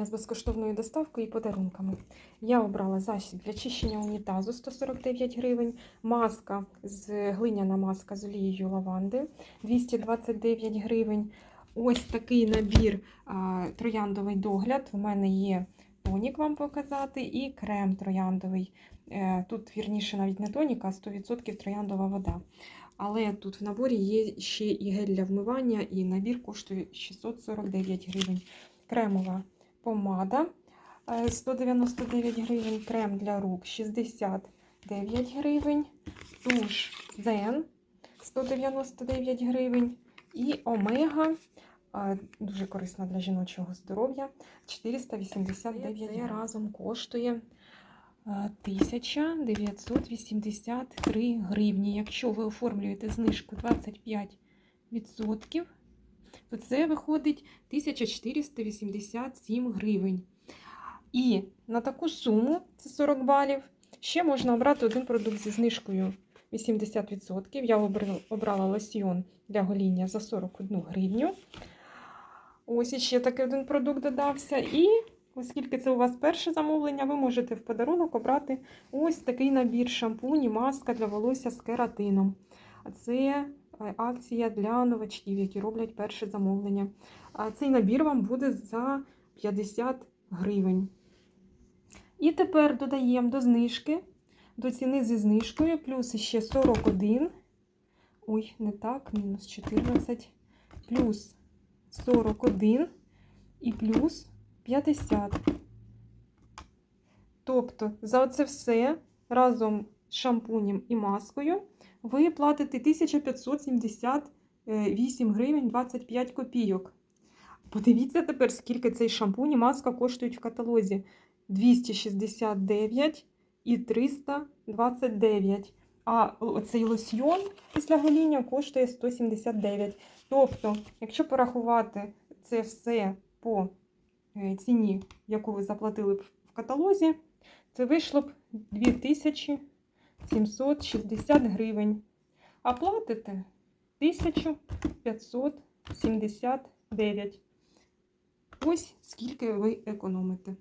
замовлення з безкоштовною доставкою і подарунками. Я обрала засіб для чищення унітазу 149 гривень, маска з глиняна маска з олією лаванди 229 гривень. Ось такий набір а, трояндовий догляд. У мене є тонік вам показати і крем трояндовий. Е, Тут, вірніше, навіть не тонік, а 100% трояндова вода. Але тут в наборі є ще і гель для вмивання, і набір коштує 649 гривень. Кремова помада е, 199 гривень, крем для рук 69 гривень, туш Zen 199 гривень і омега. е, Дуже корисна для жіночого здоров'я 489 гривень. Це разом коштує е, 1983 гривні. Якщо ви оформлюєте знижку 25%, то це виходить 1487 гривень. І на таку суму, це 40 балів, ще можна обрати один продукт зі знижкою 80%. Я обрала, лосьйон для гоління за 41 гривню. Ось іще такий один продукт додався. І оскільки це у вас перше замовлення, ви можете в подарунок обрати ось такий набір шампунь і маска для волосся з кератином. А Це акція для новачків, які роблять перше замовлення. Цей набір вам буде за 50 гривень. І тепер додаємо до знижки, до ціни зі знижкою, плюс ще 41. Ой, не так, мінус 14, плюс 41 і плюс 50. Тобто за це все разом з шампунем і маскою ви платите 1578 гривень 25 копійок. Подивіться тепер, скільки цей шампунь і маска коштують в каталозі. 269 і 329. А оцей лосьйон після гоління коштує 179. Тобто, якщо порахувати це все по е, ціні, яку ви заплатили б в каталозі, це вийшло б 2760 гривень. А платите 1579. Ось скільки ви економите.